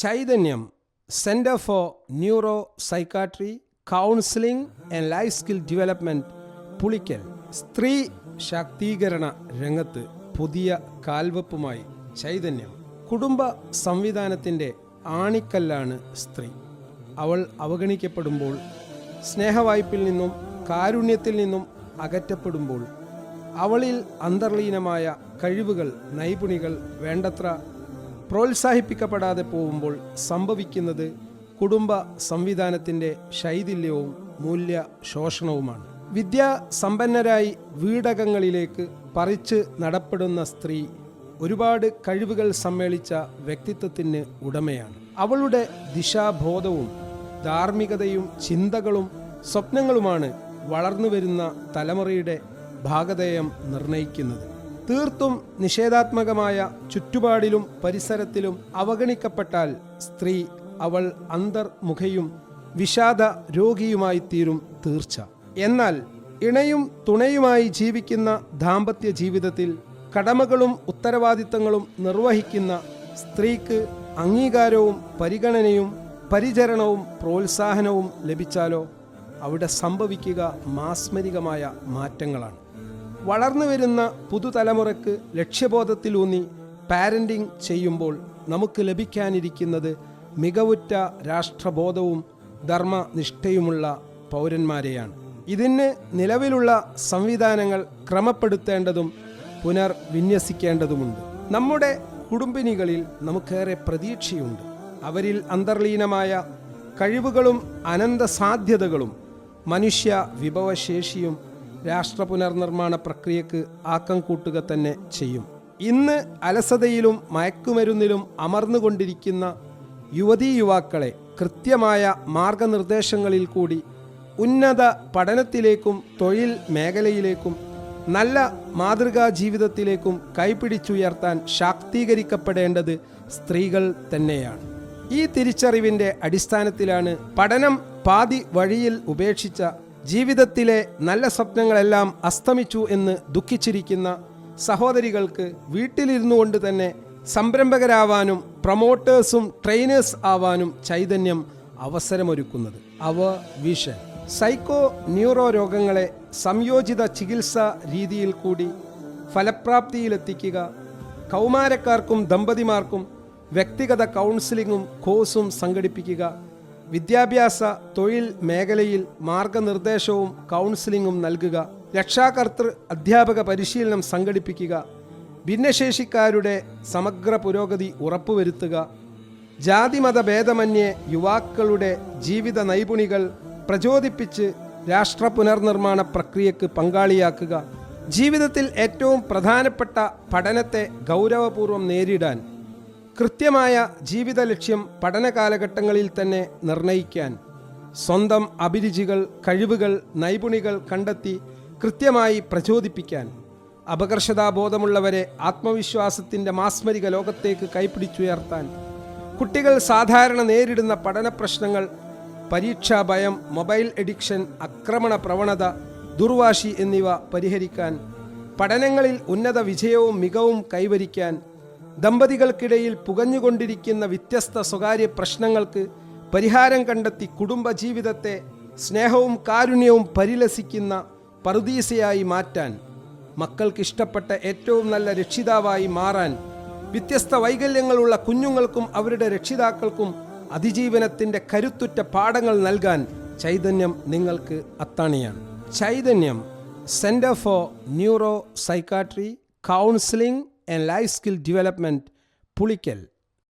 Chaitanyam centre for neuro psychiatry counselling and life skill development Pulikkal. സ്ത്രീ ശാക്തീകരണ രംഗത്ത് പുതിയ കാൽവെപ്പുമായി ചൈതന്യം. കുടുംബ സംവിധാനത്തിന്റെ ആണിക്കല്ലാണ് സ്ത്രീ. അവൾ അവഗണിക്കപ്പെടുമ്പോൾ സ്നേഹവായ്പിൽ നിന്നും കാരുണ്യത്തിൽ നിന്നും അകറ്റപ്പെടുമ്പോൾ അവളിൽ അന്തർലീനമായ കഴിവുകൾ നൈപുണികൾ വേണ്ടത്ര പ്രോത്സാഹിപ്പിക്കപ്പെടാതെ പോകുമ്പോൾ സംഭവിക്കുന്നത് കുടുംബ സംവിധാനത്തിന്റെ ശൈഥില്യവും മൂല്യ ശോഷണവുമാണ്. വിദ്യാസമ്പന്നരായി വീടകങ്ങളിലേക്ക് പറിച്ച് നടപ്പെടുന്ന സ്ത്രീ ഒരുപാട് കഴിവുകൾ സമ്മേളിച്ച വ്യക്തിത്വത്തിന് ഉടമയാണ്. അവളുടെ ദിശാബോധവും ധാർമ്മികതയും ചിന്തകളും സ്വപ്നങ്ങളുമാണ് വളർന്നു വരുന്ന തലമുറയുടെ ഭാഗധേയം നിർണയിക്കുന്നത്. തീർത്തും നിഷേധാത്മകമായ ചുറ്റുപാടിലും പരിസരത്തിലും അവഗണിക്കപ്പെട്ടാൽ സ്ത്രീ അവൾ അന്തർമുഖയും വിഷാദ രോഗിയുമായി തീരും തീർച്ച. എന്നാൽ ഇണയും തുണയുമായി ജീവിക്കുന്ന ദാമ്പത്യ ജീവിതത്തിൽ കടമകളും ഉത്തരവാദിത്തങ്ങളും നിർവഹിക്കുന്ന സ്ത്രീക്ക് അംഗീകാരവും പരിഗണനയും പരിചരണവും പ്രോത്സാഹനവും ലഭിച്ചാലോ അവിടെ സംഭവിക്കുക മാസ്മരികമായ മാറ്റങ്ങളാണ്. വളർന്നു വരുന്ന പുതുതലമുറക്ക് ലക്ഷ്യബോധത്തിലൂന്നി പാരന്റിംഗ് ചെയ്യുമ്പോൾ നമുക്ക് ലഭിക്കാനിരിക്കുന്നത് മികവുറ്റ രാഷ്ട്രബോധവും ധർമ്മനിഷ്ഠയുമുള്ള പൗരന്മാരെയാണ്. ഇതിന് നിലവിലുള്ള സംവിധാനങ്ങൾ ക്രമപ്പെടുത്തേണ്ടതും പുനർവിന്യസിക്കേണ്ടതുമുണ്ട്. നമ്മുടെ കുടുംബിനികളിൽ നമുക്കേറെ പ്രതീക്ഷയുണ്ട്. അവരിൽ അന്തർലീനമായ കഴിവുകളും അനന്ത സാധ്യതകളും മനുഷ്യ വിഭവശേഷിയും രാഷ്ട്ര പുനർനിർമ്മാണ പ്രക്രിയക്ക് ആക്കം കൂട്ടുക തന്നെ ചെയ്യും. ഇന്ന് അലസതയിലും മയക്കുമരുന്നിലും അമർന്നുകൊണ്ടിരിക്കുന്ന യുവതീ യുവാക്കളെ കൃത്യമായ മാർഗനിർദ്ദേശങ്ങളിൽ കൂടി ഉന്നത പഠനത്തിലേക്കും തൊഴിൽ മേഖലയിലേക്കും നല്ല മാതൃകാ ജീവിതത്തിലേക്കും കൈപിടിച്ചുയർത്താൻ ശാക്തീകരിക്കപ്പെടേണ്ടത് സ്ത്രീകൾ തന്നെയാണ്. ഈ തിരിച്ചറിവിന്റെ അടിസ്ഥാനത്തിലാണ് പഠനം പാതി വഴിയിൽ ഉപേക്ഷിച്ച ജീവിതത്തിലെ നല്ല സ്വപ്നങ്ങളെല്ലാം അസ്തമിച്ചു എന്ന് ദുഃഖിച്ചിരിക്കുന്ന സഹോദരികൾക്ക് വീട്ടിലിരുന്നു കൊണ്ട് തന്നെ സംരംഭകരാവാനും പ്രൊമോട്ടേഴ്സും ട്രെയിനേഴ്സ് ആവാനും ചൈതന്യം അവസരമൊരുക്കുന്നത്. അവ വിഷൻ സൈക്കോ ന്യൂറോ രോഗങ്ങളെ സംയോജിത ചികിത്സാ രീതിയിൽ കൂടി ഫലപ്രാപ്തിയിലെത്തിക്കുക. കൗമാരക്കാർക്കും ദമ്പതിമാർക്കും വ്യക്തിഗത കൗൺസിലിങ്ങും കോഴ്സും സംഘടിപ്പിക്കുക. വിദ്യാഭ്യാസ തൊഴിൽ മേഖലയിൽ മാർഗനിർദ്ദേശവും കൗൺസിലിങ്ങും നൽകുക രക്ഷാകർത്തൃ അധ്യാപക പരിശീലനം സംഘടിപ്പിക്കുക ഭിന്നശേഷിക്കാരുടെ സമഗ്ര പുരോഗതി ഉറപ്പുവരുത്തുക ജാതിമത ഭേദമന്യേ യുവാക്കളുടെ ജീവിത നൈപുണികൾ പ്രചോദിപ്പിച്ച് രാഷ്ട്ര പുനർനിർമ്മാണ പ്രക്രിയക്ക് പങ്കാളിയാക്കുക ജീവിതത്തിൽ ഏറ്റവും പ്രധാനപ്പെട്ട പഠനത്തെ ഗൗരവപൂർവം നേരിടാൻ കൃത്യമായ ജീവിത ലക്ഷ്യം പഠന കാലഘട്ടങ്ങളിൽ തന്നെ നിർണയിക്കാൻ സ്വന്തം അഭിരുചികൾ കഴിവുകൾ നൈപുണികൾ കണ്ടെത്തി കൃത്യമായി പ്രചോദിപ്പിക്കാൻ അപകർഷതാബോധമുള്ളവരെ ആത്മവിശ്വാസത്തിന്റെ മാസ്മരിക ലോകത്തേക്ക് കൈപിടിച്ചുയർത്താൻ കുട്ടികൾ സാധാരണ നേരിടുന്ന പഠന പ്രശ്നങ്ങൾ പരീക്ഷാ ഭയം മൊബൈൽ എഡിക്ഷൻ ആക്രമണ പ്രവണത ദുർവാശി എന്നിവ പരിഹരിക്കാൻ പഠനങ്ങളിൽ ഉന്നത വിജയവും മികവും കൈവരിക്കാൻ ദമ്പതികൾക്കിടയിൽ പുകഞ്ഞുകൊണ്ടിരിക്കുന്ന വ്യത്യസ്ത സ്വകാര്യ പ്രശ്നങ്ങൾക്ക് പരിഹാരം കണ്ടെത്തി കുടുംബജീവിതത്തെ സ്നേഹവും കാരുണ്യവും പരിലസിക്കുന്ന പറുദീസയായി മാറ്റാൻ മക്കൾക്ക് ഇഷ്ടപ്പെട്ട ഏറ്റവും നല്ല രക്ഷിതാവായി മാറാൻ വ്യത്യസ്ത വൈകല്യങ്ങളുള്ള കുഞ്ഞുങ്ങൾക്കും അവരുടെ രക്ഷിതാക്കൾക്കും അതിജീവനത്തിന്റെ കരുത്തുറ്റ പാഠങ്ങൾ നൽകാൻ ചൈതന്യം നിങ്ങൾക്ക് അത്താണിയാണ്. Chaitanyam centre for neuro psychiatry counselling and life skill development Pulikkal